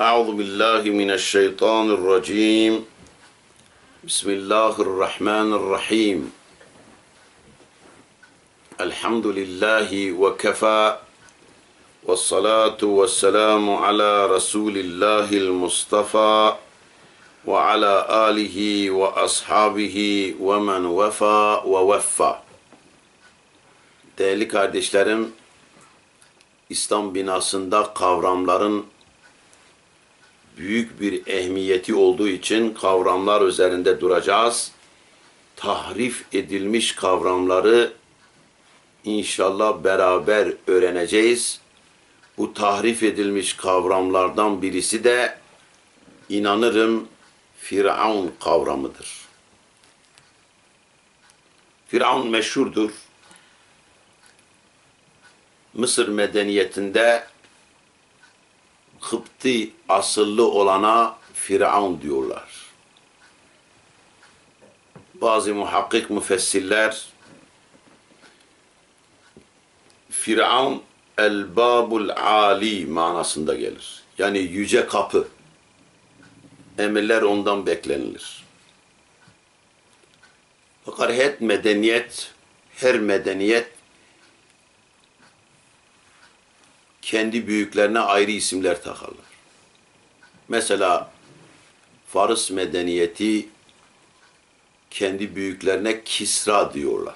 Euzu billahi mineşşeytanirracim. Bismillahirrahmanirrahim. Elhamdülillahi ve kefa. Ve salatu ve selamu ala Resulillahil Mustafa ve ala alihi ve ashabihi ve men vefa ve veffa. Değerli kardeşlerim, İslam binasında kavramların büyük bir ehemmiyeti olduğu için kavramlar üzerinde duracağız. Tahrif edilmiş kavramları inşallah beraber öğreneceğiz. Bu tahrif edilmiş kavramlardan birisi de inanırım Firavun kavramıdır. Firavun meşhurdur. Mısır medeniyetinde Kıpti asıllı olana Firavun diyorlar. Bazı muhakkik müfessirler Firavun el-babul ali manasında gelir. Yani yüce kapı. Emirler ondan beklenilir. Fakat her medeniyet, her medeniyet kendi büyüklerine ayrı isimler takarlar. Mesela Fars medeniyeti kendi büyüklerine Kisra diyorlar.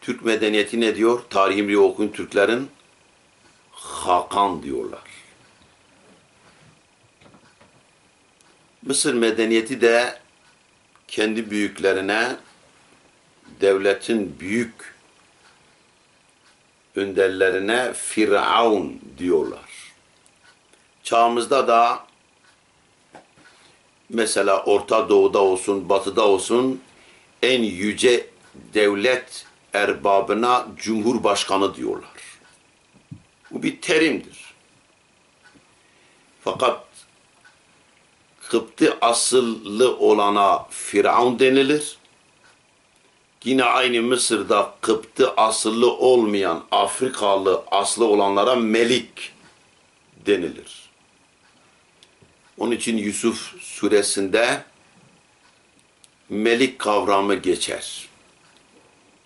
Türk medeniyeti ne diyor? Tarihimri okuyun Türklerin Hakan diyorlar. Mısır medeniyeti de kendi büyüklerine devletin büyük önderlerine Firavun diyorlar. Çağımızda da mesela Orta Doğu'da olsun, Batı'da olsun en yüce devlet erbabına Cumhurbaşkanı diyorlar. Bu bir terimdir. Fakat Kıpti asıllı olana Firavun denilir. Yine aynı Mısır'da Kıptı asıllı olmayan Afrikalı aslı olanlara Melik denilir. Onun için Yusuf suresinde Melik kavramı geçer.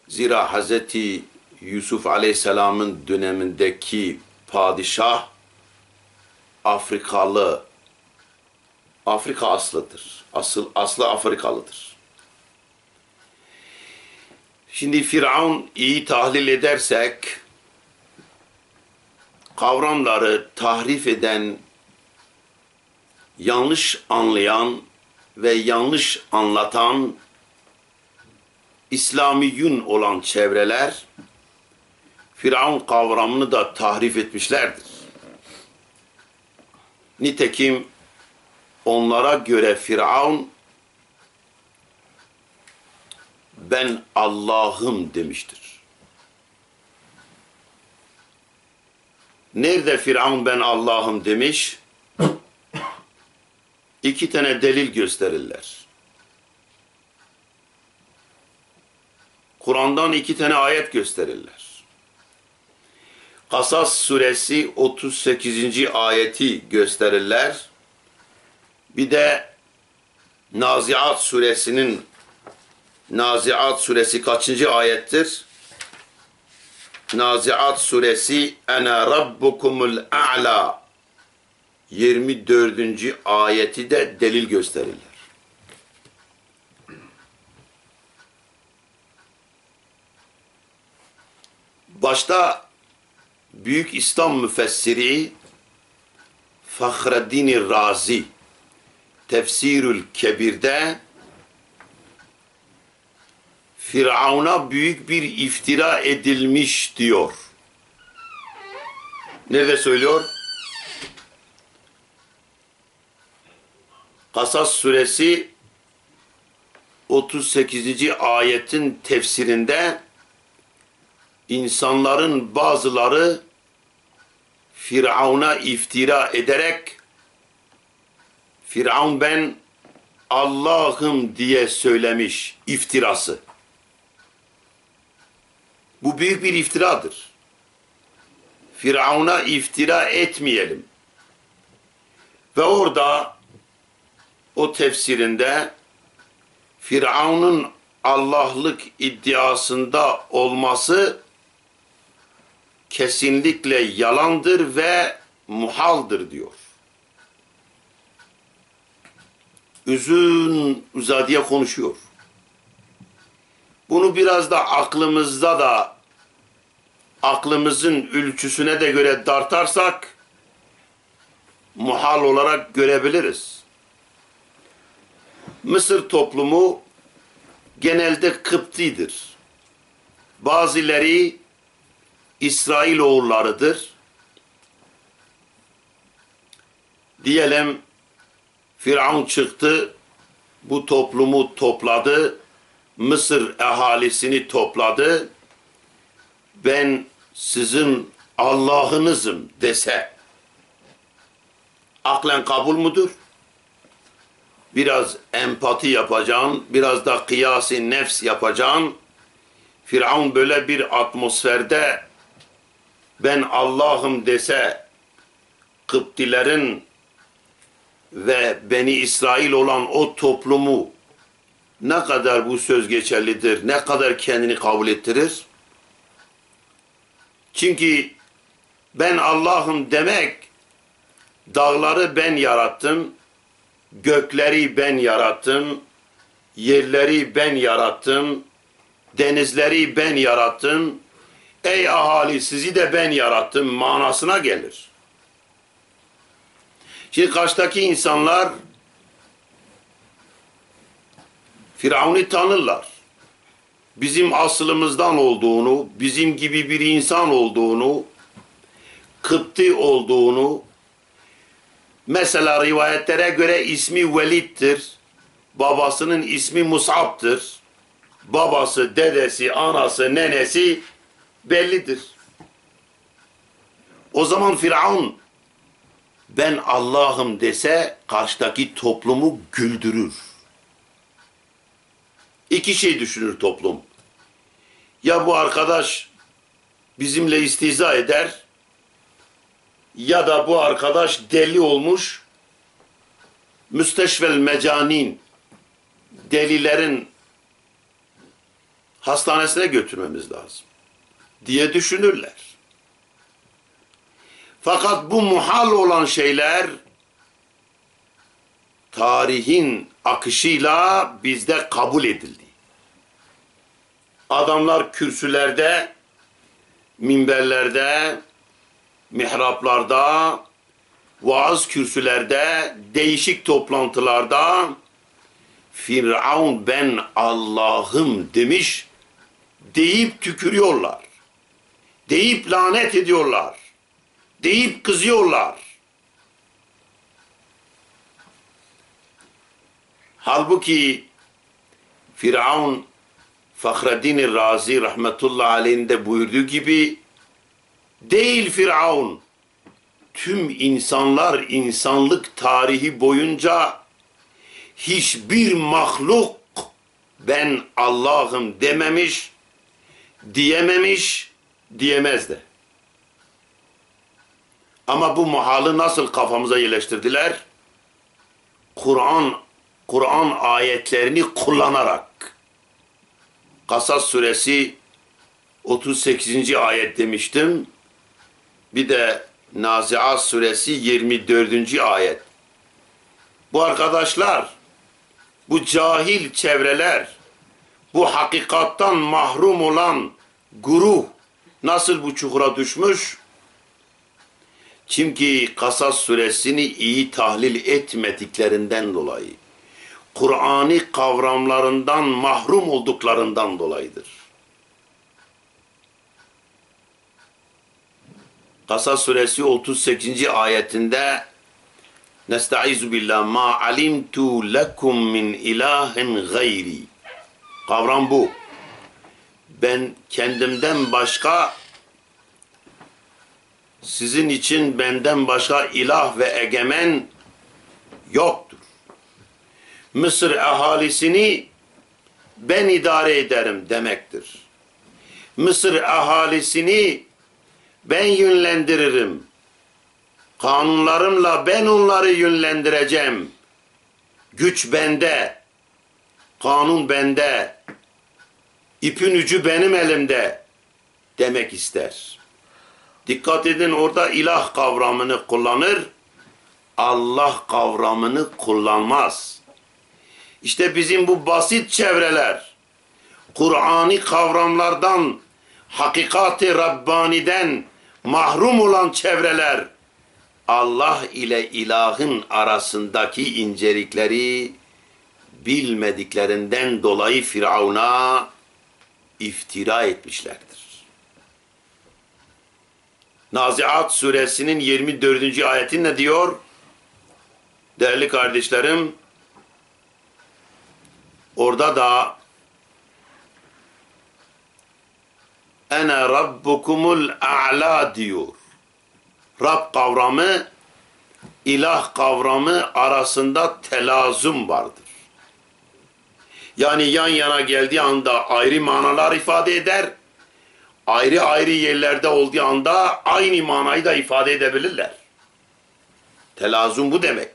Zira Hazreti Yusuf Aleyhisselam'ın dönemindeki padişah Afrikalı Afrika aslıdır. Asıl aslı Afrikalıdır. Şimdi Firavun iyi tahlil edersek kavramları tahrif eden, yanlış anlayan ve yanlış anlatan İslamiyun olan çevreler Firavun kavramını da tahrif etmişlerdir. Nitekim onlara göre Firavun ben Allah'ım demiştir. Nerede Firavun ben Allah'ım demiş? İki tane delil gösterirler. Kur'an'dan iki tane ayet gösterirler. Kasas suresi 38. ayeti gösterirler. Bir de Naziat suresinin Naziat suresi kaçıncı ayettir? Naziat suresi Ene Rabbukumul A'la 24. ayeti de delil gösterirler. Başta Büyük İslam müfessiri Fahreddin Razi Tefsirül Kebir'de Firavun'a büyük bir iftira edilmiş diyor. Nerede söylüyor? Kasas suresi 38. ayetin tefsirinde insanların bazıları Firavun'a iftira ederek Firavun ben Allah'ım diye söylemiş iftirası. Bu büyük bir iftiradır. Firavun'a iftira etmeyelim. Ve orada o tefsirinde Firavun'un Allah'lık iddiasında olması kesinlikle yalandır ve muhaldır diyor. Üzün uzadıya konuşuyor. Bunu biraz da aklımızda da aklımızın ölçüsüne de göre dartarsak muhal olarak görebiliriz. Mısır toplumu genelde Kıptidir. Bazıları İsrail oğullarıdır. Diyelim Firavun çıktı, bu toplumu topladı, Mısır ahalisini topladı. Ben sizin Allah'ınızım dese aklen kabul mudur? Biraz empati yapacaksın, biraz da kıyasi nefs yapacaksın. Firavun böyle bir atmosferde ben Allah'ım dese Kıptilerin ve Beni İsrail olan o toplumu ne kadar bu söz geçerlidir, ne kadar kendini kabul ettirir? Çünkü ben Allah'ım demek dağları ben yarattım, gökleri ben yarattım, yerleri ben yarattım, denizleri ben yarattım, ey ahali sizi de ben yarattım manasına gelir. Şimdi karşıdaki insanlar Firavun'u tanırlar. Bizim aslımızdan olduğunu, bizim gibi bir insan olduğunu, Kıpti olduğunu, mesela rivayetlere göre ismi Velid'dir, babasının ismi Mus'ab'dır, babası, dedesi, anası, nenesi bellidir. O zaman Firavun ben Allah'ım dese karşıdaki toplumu güldürür. İki şey düşünür toplum. Ya bu arkadaş bizimle istiza eder ya da bu arkadaş deli olmuş müsteşvel mecanin delilerin hastanesine götürmemiz lazım diye düşünürler. Fakat bu muhal olan şeyler tarihin akışıyla bizde kabul edildi. Adamlar kürsülerde, minberlerde, mihraplarda, vaaz kürsülerde, değişik toplantılarda Firavun ben Allah'ım demiş deyip tükürüyorlar. Deyip lanet ediyorlar. Deyip kızıyorlar. Halbuki Firavun Fahreddin Razi rahmetullahi aleyhinde buyurduğu gibi değil Firavun tüm insanlar insanlık tarihi boyunca hiçbir mahluk ben Allah'ım dememiş, diyememiş, diyemez de. Ama bu muhalı nasıl kafamıza yerleştirdiler? Kur'an Kur'an ayetlerini kullanarak. Kasas suresi 38. ayet demiştim. Bir de Naziat suresi 24. ayet. Bu arkadaşlar, bu cahil çevreler, bu hakikattan mahrum olan guruh nasıl bu çukura düşmüş? Çünkü Kasas suresini iyi tahlil etmediklerinden dolayı. Kur'an'ı kavramlarından mahrum olduklarından dolayıdır. Kasas suresi 38. ayetinde Nestaizu billah ma alimtu lekum min ilahin gayri. Kavram bu. Ben kendimden başka sizin için benden başka ilah ve egemen yoktur. Mısır ahalisini ben idare ederim demektir. Mısır ahalisini Ben yönlendiririm. Kanunlarımla ben onları yönlendireceğim. Güç bende. Kanun bende. İpin ucu benim elimde demek ister. Dikkat edin orada ilah kavramını kullanır. Allah kavramını kullanmaz. İşte bizim bu basit çevreler, Kur'ani kavramlardan, hakikati Rabbani'den mahrum olan çevreler, Allah ile ilahın arasındaki incelikleri bilmediklerinden dolayı Firavun'a iftira etmişlerdir. Naziat suresinin 24. ayeti ne diyor? Değerli kardeşlerim, orada da Ene rabbukumul a'la diyor. Rab kavramı, ilah kavramı arasında telazum vardır. Yani yan yana geldiği anda ayrı manalar ifade eder. Ayrı ayrı yerlerde olduğu anda aynı manayı da ifade edebilirler. Telazum bu demek.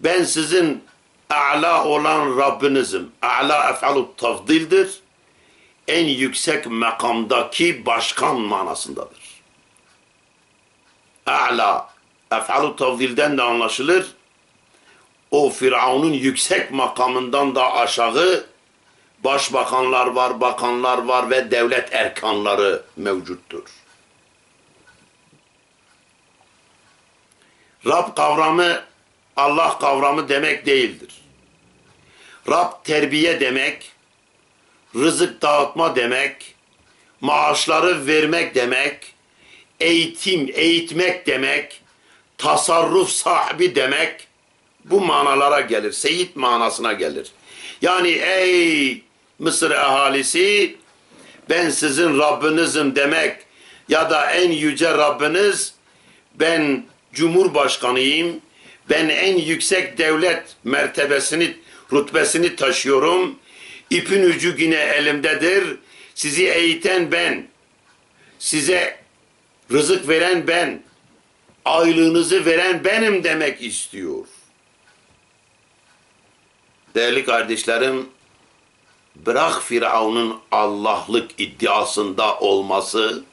Ben sizin a'la olan Rabbinizim. A'la ef'alu tafdildir. En yüksek makamdaki başkan manasındadır. A'la ef'alu tafdilden de anlaşılır. O Firavun'un yüksek makamından da aşağı başbakanlar var, bakanlar var ve devlet erkanları mevcuttur. Rab kavramı Allah kavramı demek değildir. Rab terbiye demek, rızık dağıtma demek, maaşları vermek demek, eğitim, eğitmek demek, tasarruf sahibi demek bu manalara gelir. Seyit manasına gelir. Yani ey Mısır ahalisi ben sizin Rabbinizim demek ya da en yüce Rabbiniz ben Cumhurbaşkanıyım ben en yüksek devlet mertebesini rütbesini taşıyorum İpin ucu yine elimdedir sizi eğiten ben size rızık veren ben aylığınızı veren benim demek istiyor. Değerli kardeşlerim, bırak Firavun'un Allah'lık iddiasında olması,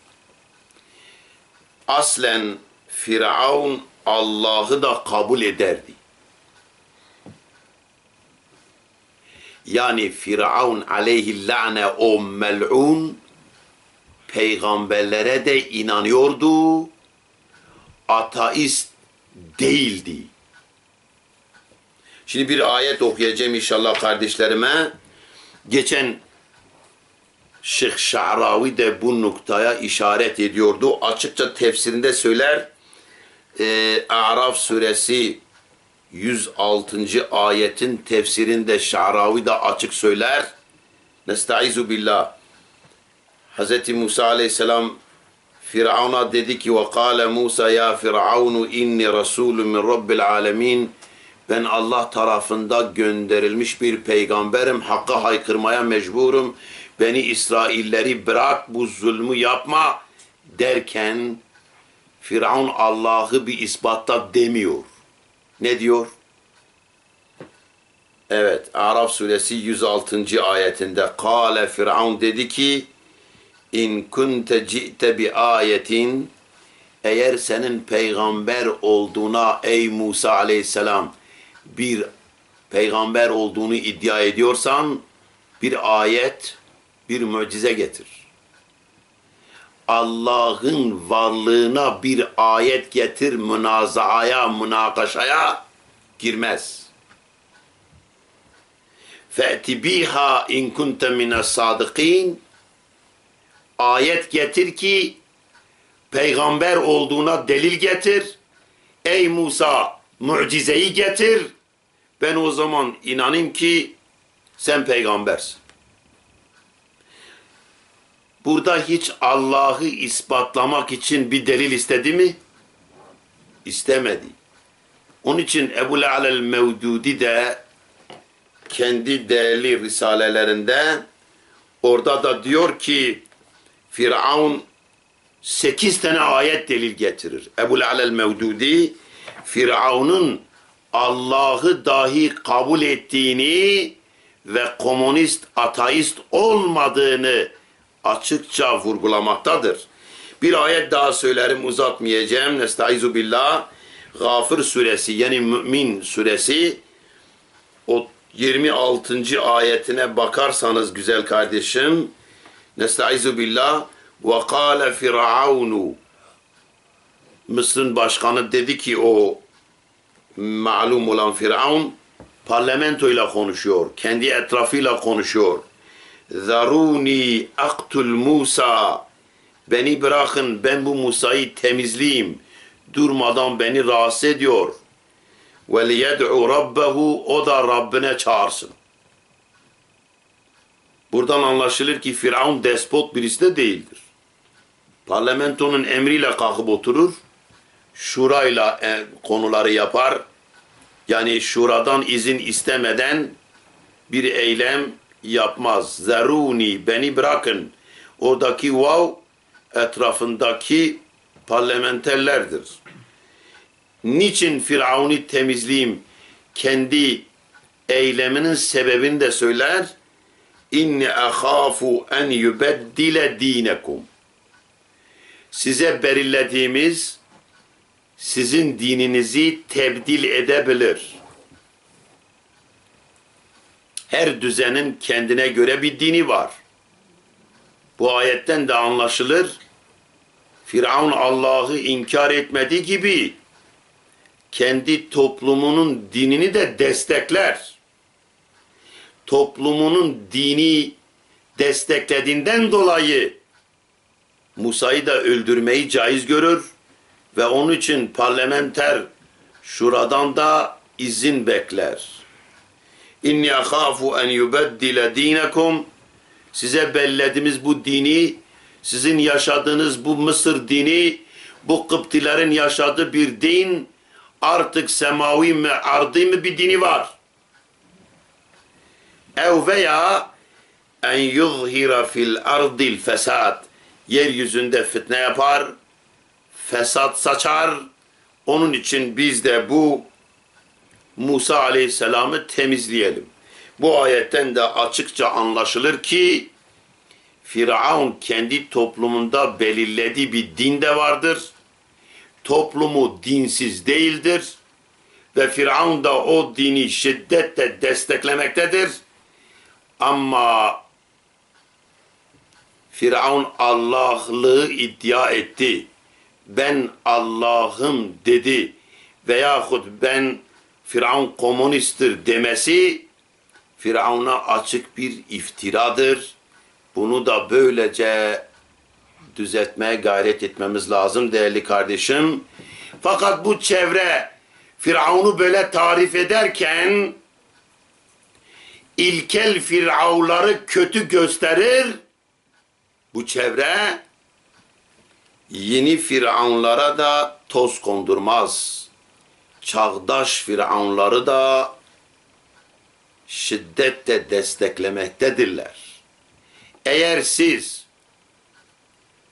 aslen Firavun Allah'ı da kabul ederdi. Yani Firavun aleyhi la'ne o mel'un peygamberlere de inanıyordu. Ateist değildi. Şimdi bir ayet okuyacağım inşallah kardeşlerime. Geçen Şeyh Şa'ravi de bu noktaya işaret ediyordu. Açıkça tefsirinde söyler. E, A'raf suresi 106. ayetin tefsirinde Şa'ravi de açık söyler. Nestaizu billah. Hz. Musa aleyhisselam Firavun'a dedi ki ve kâle Musa ya Firavunu inni rasulun min rabbil alemin ben Allah tarafında gönderilmiş bir peygamberim. Hakka haykırmaya mecburum. Beni İsrailleri bırak bu zulmü yapma derken Firavun Allah'ı bir ispatta demiyor. Ne diyor? Evet, Araf suresi 106. ayetinde Kale Firavun dedi ki İn kunte ci'te bi ayetin eğer senin peygamber olduğuna ey Musa aleyhisselam bir peygamber olduğunu iddia ediyorsan bir ayet, bir mucize getir. Allah'ın varlığına bir ayet getir münazaaya, münakaşaya girmez. Fe'ti biha in kunte mine sadıkin ayet getir ki peygamber olduğuna delil getir. Ey Musa mucizeyi getir. Ben o zaman inanayım ki sen peygambersin. Burada hiç Allah'ı ispatlamak için bir delil istedi mi? İstemedi. Onun için Ebu Alel Mevdudi de kendi değerli risalelerinde orada da diyor ki Firavun sekiz tane ayet delil getirir. Ebul Alel Mevdudi Firavun'un Allah'ı dahi kabul ettiğini ve komünist, ateist olmadığını açıkça vurgulamaktadır. Bir ayet daha söylerim uzatmayacağım. Nestaizu billah. Gafır suresi yani Mümin suresi o 26. ayetine bakarsanız güzel kardeşim Nestaizu billah ve kâle firavunu Mısır'ın başkanı dedi ki o malum olan Firavun parlamentoyla konuşuyor. Kendi etrafıyla konuşuyor. Zaruni aktul Musa Beni bırakın ben bu Musa'yı temizleyeyim. Durmadan beni rahatsız ediyor. Ve liyed'u rabbehu o da Rabbine çağırsın. Buradan anlaşılır ki Firavun despot birisi de değildir. Parlamentonun emriyle kalkıp oturur. Şurayla e, konuları yapar. Yani şuradan izin istemeden bir eylem yapmaz. Zeruni beni bırakın. Oradaki vav etrafındaki parlamenterlerdir. Niçin Firavun'u temizleyeyim? Kendi eyleminin sebebini de söyler. İnni ahafu en yubeddile dinekum. Size belirlediğimiz sizin dininizi tebdil edebilir. Her düzenin kendine göre bir dini var. Bu ayetten de anlaşılır. Firavun Allah'ı inkar etmediği gibi kendi toplumunun dinini de destekler. Toplumunun dini desteklediğinden dolayı Musa'yı da öldürmeyi caiz görür ve onun için parlamenter şuradan da izin bekler. İnni ahafu en yubeddile dinekum size bellediğimiz bu dini, sizin yaşadığınız bu Mısır dini, bu Kıptilerin yaşadığı bir din, artık semavi mi, ardı mı bir dini var. Ev veya en yuzhira fil ardil fesat, yeryüzünde fitne yapar, fesat saçar, onun için biz de bu Musa aleyhisselamı temizleyelim. Bu ayetten de açıkça anlaşılır ki Firavun kendi toplumunda belirlediği bir din de vardır. Toplumu dinsiz değildir. Ve Firavun da o dini şiddetle desteklemektedir. Ama Firavun Allah'lığı iddia etti. Ben Allah'ım dedi. Veyahut ben Firavun komünisttir demesi Firavun'a açık bir iftiradır. Bunu da böylece düzeltmeye gayret etmemiz lazım değerli kardeşim. Fakat bu çevre Firavun'u böyle tarif ederken ilkel firavları kötü gösterir. Bu çevre yeni firavunlara da toz kondurmaz. Çağdaş firavunları da şiddetle desteklemektedirler. Eğer siz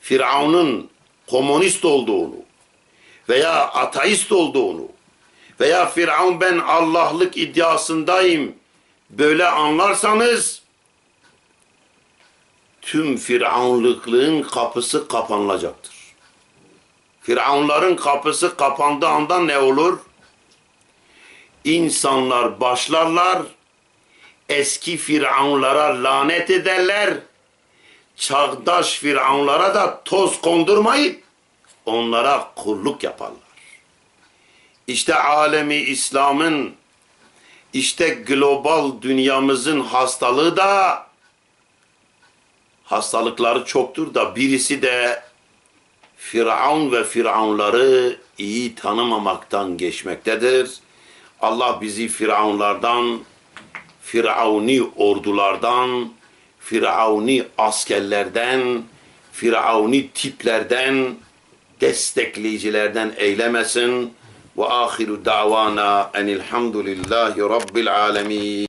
Firavun'un komünist olduğunu veya ateist olduğunu veya Firavun ben Allah'lık iddiasındayım böyle anlarsanız tüm Firavunluklığın kapısı kapanılacaktır. Firavunların kapısı kapandığı anda ne olur? İnsanlar başlarlar eski firavunlara lanet ederler. Çağdaş firavunlara da toz kondurmayıp onlara kulluk yaparlar. İşte alemi İslam'ın işte global dünyamızın hastalığı da hastalıkları çoktur da birisi de Firavun ve firavunları iyi tanımamaktan geçmektedir. Allah bizi firavunlardan Firavuni ordulardan, Firavuni askerlerden, Firavuni tiplerden, destekleyicilerden eylemesin. Ve ahiru davana enilhamdülillahi rabbil alemin.